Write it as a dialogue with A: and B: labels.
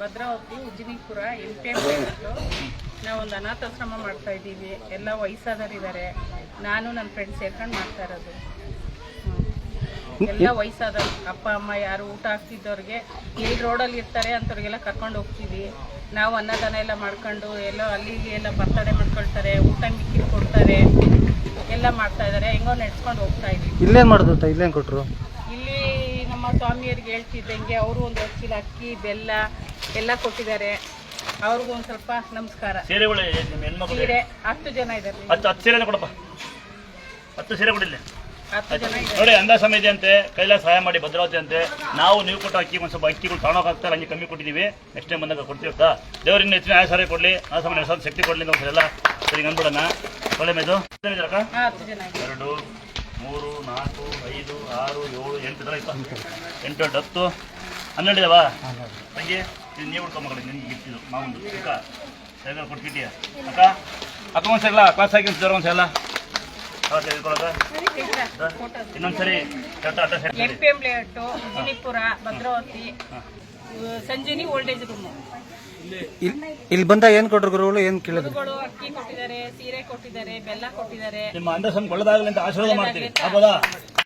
A: Bhadravati ಉಜ್ಜಿನಿಪುರ M ನಾವೊಂದು ಅನಾಥಾಶ್ರಮ ಮಾಡ್ತಾ ಇದ್ದೀವಿ. ಎಲ್ಲ ವಯಸ್ಸಾದವರಿದ್ದಾರೆ. ನಾನು ನನ್ನ ಫ್ರೆಂಡ್ ಸೇರ್ಕೊಂಡು ಮಾಡ್ತಾ ಇರೋದು. ಎಲ್ಲ ವಯಸ್ಸಾದ ಅಪ್ಪ ಅಮ್ಮ ಯಾರು ಊಟ ಹಾಕ್ತಿದ್ದವ್ರಿಗೆ ಎಲ್ಲಿ ರೋಡಲ್ಲಿ ಇರ್ತಾರೆ ಅಂಥವ್ರಿಗೆಲ್ಲ ಕರ್ಕೊಂಡು ಹೋಗ್ತೀವಿ. ನಾವು ಅನ್ನದಾನ ಎಲ್ಲ ಮಾಡ್ಕೊಂಡು ಎಲ್ಲ ಅಲ್ಲಿ ಇಲ್ಲಿ ಎಲ್ಲ ಬರ್ತಡೆ ಮಾಡ್ಕೊಳ್ತಾರೆ ಊಟ ಮಿಕ್ಕಿ ಕೊಡ್ತಾರೆ. ಎಲ್ಲ ಮಾಡ್ತಾ ಇದ್ದಾರೆ. ಹೆಂಗೋ ನಡ್ಸ್ಕೊಂಡು ಹೋಗ್ತಾ ಇದ್ದೀವಿ.
B: ಇಲ್ಲೇನು ಮಾಡಿದ್ರು ಇಲ್ಲೇನು ಕೊಟ್ಟರು
A: ಇಲ್ಲಿ ನಮ್ಮ ಸ್ವಾಮಿಯರಿಗೆ ಹೇಳ್ತಿದ್ದಂಗೆ ಅವರು ಒಂದು ಚೀಲ ಅಕ್ಕಿ ಬೆಲ್ಲ ಎಲ್ಲ ಕೊಟ್ಟಿದ್ದಾರೆ. ಅವ್ರಿಗೂ ಒಂದು ಸ್ವಲ್ಪ ನಮಸ್ಕಾರ.
C: ಸೀರೆಗಳು ನಿಮ್ಮ ಹೆಣ್ಮಕ್ಳು
A: ಸೀರೆ ಹತ್ತು ಜನ ಇದ್ದಾರೆ.
C: ಹತ್ತು ಹತ್ತು ಸೀರೆನ ಕೊಡಪ್ಪ. ಹತ್ತು ಸೀರೆ ಕೊಡಿಲ್ಲ
A: ಹತ್ತು ಜನ ಇದ್ದಾರೆ.
C: ನೋಡಿ ಅಂದ ಸಮಿತಿ ಅಂತೆ ಕೈಲಾಸ ಸಹಾಯ ಮಾಡಿ ಭದ್ರಾವತಿ ಅಂತೆ. ನಾವು ನೀವು ಕೊಟ್ಟ ಅಕ್ಕಿ ಒಂದು ಸ್ವಲ್ಪ ಅಕ್ಕಿಗಳು ತಗೊಳಕಾಗ್ತಾರೆ ಹಂಗೆ ಕಮ್ಮಿ ಕೊಟ್ಟಿದ್ದೀವಿ ನೆಕ್ಸ್ಟ್ ಟೈಮ್ ಬಂದಾಗ ಕೊಡ್ತೀವಿ ಅಂತ ದೇವರಿಂದ ಹೆಚ್ಚಿನ ಆಯಾಸ ಕೊಡಲಿ. ಆ ಸಮಯ ಹೆಸರು ಶಕ್ತಿ ಕೊಡಲಿ ಅಂತ ಎಲ್ಲ ಸರಿ ಅಂದ್ಬಿಡೋಣ. ಒಳ್ಳೆ ಮೇದು.
A: ಹತ್ತು ಜನ
C: ಎರಡು. ಮೂರು ನಾಲ್ಕು ಐದು ಆರು ಏಳು ಎಂಟು ಥರ ಇತ್ತು. ಎಂಟು ಎಂಟು ಹತ್ತು. ಹನ್ನೆರಡು ಇದಾವಾ? ತಂಗಿ ಇದು ನೀವು ಮಗಳು ನಿನ್ಗೆ ಗಿಟ್ಟಿದ್ದು ಮಾಮೂಲು ಅಕ್ಕ ಸೈಕಲ್ ಕೊಟ್ಬಿಟ್ಟಿಯ? ಅಕ್ಕ ಅಕ್ಕ ಒಂದ್ಸಲ ಕ್ಲಾಸ್ ಆಗಿ ಜ್ವರ ತೆಗೆದುಕೊಳ್ಳೋದ ಇನ್ನೊಂದ್ಸರಿ ಕರೆಕ್ಟ್ ಅಡ್ರೆಸ್
A: ಎಂ
C: ಹೇಳ್ತೀನಿ
A: P M layout Ujinipura Bhadravati. ಸಂಜೀನಿ voltage ಏಜ್ ರೂಮು
B: ಇಲ್ಲಿ ಬಂದ ಬಂದಾಗ ಏನು ಕೊಟ್ರು ಗುರುಗಳು? ಏನು ಕೇಳಿದ್ರು?
A: ಗುರುಗಳು ಅಕ್ಕಿ ಕೊಟ್ಟಿದ್ದಾರೆ ಸೀರೆ ಕೊಟ್ಟಿದ್ದಾರೆ ಬೆಲ್ಲ ಕೊಟ್ಟಿದ್ದಾರೆ.
C: ನಿಮ್ಮ ಅಂದಸನ್ ಕೊಳ್ಳದಾಗಲಿ ಅಂತ ಆಶೀರ್ವಾದ ಮಾಡ್ತೀವಿ. ಆಗ್ಬೋದಾ?